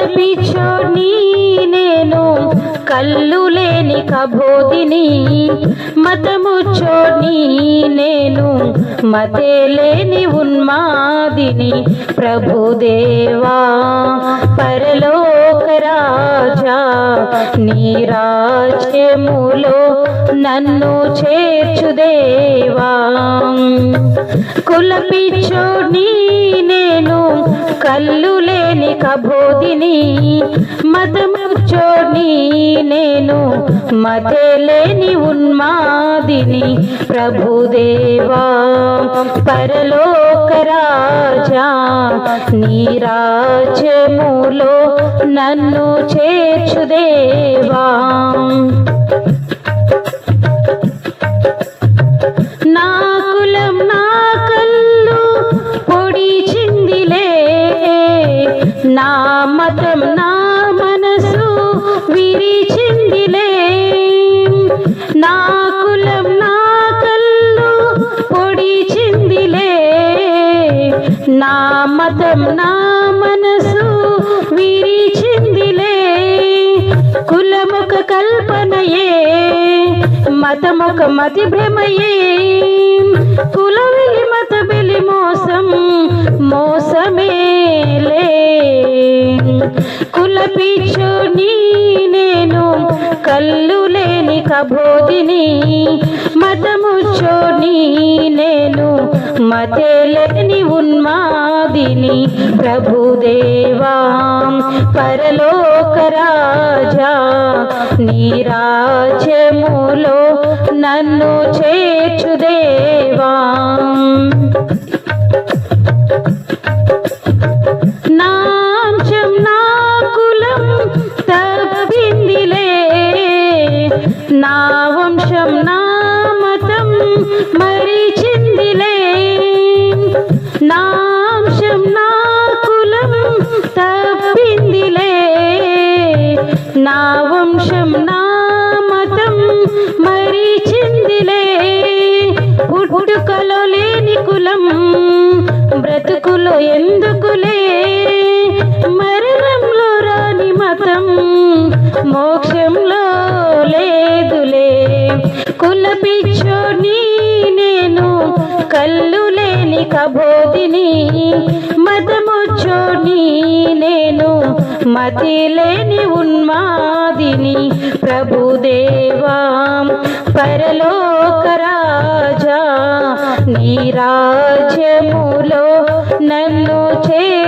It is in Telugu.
కులపిచ్చోని నేను కళ్ళు లేని కబోదిని మతముచ్చోని నేను మతే లేని ఉన్మాదిని. ప్రభుదేవా పరలోక రాజా నీ రాజ్యములో నన్ను చేర్చుదేవా కులపిచ్చోని నేను కళ్ళు లేని కబోదిని మతముచ్చోని నేను మతే లేని ఉన్మాదిని. ప్రభుదేవా పరలోక రాజా నీ రాజ్యములో నన్ను చేర్చుదేవా. నా మతం నా మనసు విరిచిందిలే. నా కులం నా కళ్ళు పొడిచిందిలే. నా మతం నా మనసు విరిచిందిలే. కులముక కల్పనయే మతముక మతి భ్రమయే. కుల కుల నీ నేను కళ్ళు లేని కబోదిని మతముచ్చోని నేను మతే లేని ఉన్మాదిని. ప్రభుదేవా పరలోక రాజా నీ రాజ్యములో నన్ను చేర్చుదేవా. వంశం నా మతం మరిచిందిలే. నాంశం నా కులం తప్పిందిలే. నా వంశం నా మతం మరిచిందిలే. పుట్టుకలో లేని కులం బ్రతుకులో ఎందు కులపిచ్చోని నేను కళ్ళు లేని కబోదిని. మతముచ్చోని నేను మతి లేని ఉన్మాదిని. ప్రభుదేవా పరలోక రాజా నీ రాజ్యములో నన్ను చే